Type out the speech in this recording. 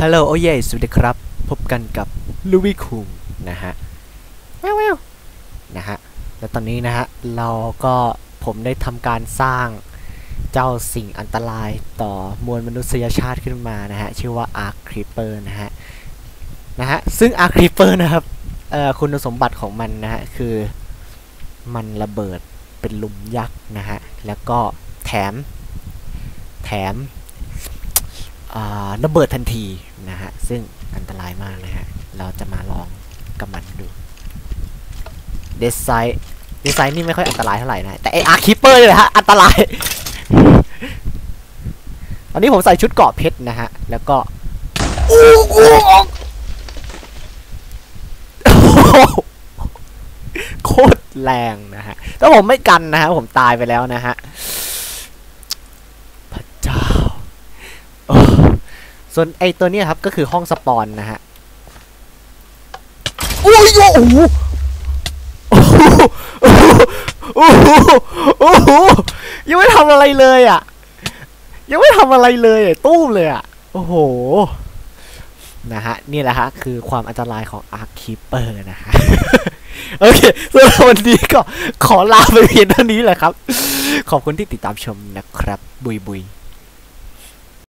ฮัลโหลโอ้เย่สวัสดีครับ พบกันกับลูวิคุงนะฮะแววๆนะฮะ และตอนนี้นะฮะ เราก็ผมได้ทำการสร้างเจ้าสิ่งอันตรายต่อมวลมนุษยชาติขึ้นมานะฮะ ชื่อว่า Arc Creeper นะฮะ นะฮะ ซึ่ง Arc Creeper นะครับเอ่อคุณสมบัติของมันนะฮะ คือมันระเบิดเป็นหลุมยักษ์นะฮะ แล้วก็แถม แถมอ่า ระเบิดทันทีนะฮะซึ่งอันตรายมากนะฮะเราจะมาลองกับมันดูเดซไซเดซไซนี่ไม่ค่อยอันตรายเท่าไหร่นะแต่ไออาร์คิปเปอร์เลยฮะอันตรายตอนนี้ผมใส่ชุดเกาะเพชรนะฮะแล้วก็อู้อู้โคตรแรงนะฮะถ้าผมไม่กันนะฮะผมตายไปแล้วนะฮะเจ้า โอ้ ส่วนไอตัวเนี้ยครับก็คือห้องสปอนนะฮะโอ้ยโอ้โหโอ้โหโอ้โหโอ้โหยังไม่ทำอะไรเลยอะ ยังไม่ทำอะไรเลยอะตู้มเลยอะ โอ้โห นะฮะ นี่แหละฮะ คือความอันตรายของ Arc Keeper นะฮะ โอเคสำหรับวันนี้ก็ขอลาไปเพียงเท่านี้แหละครับ ขอบคุณที่ติดตามชมนะครับ บุยบุย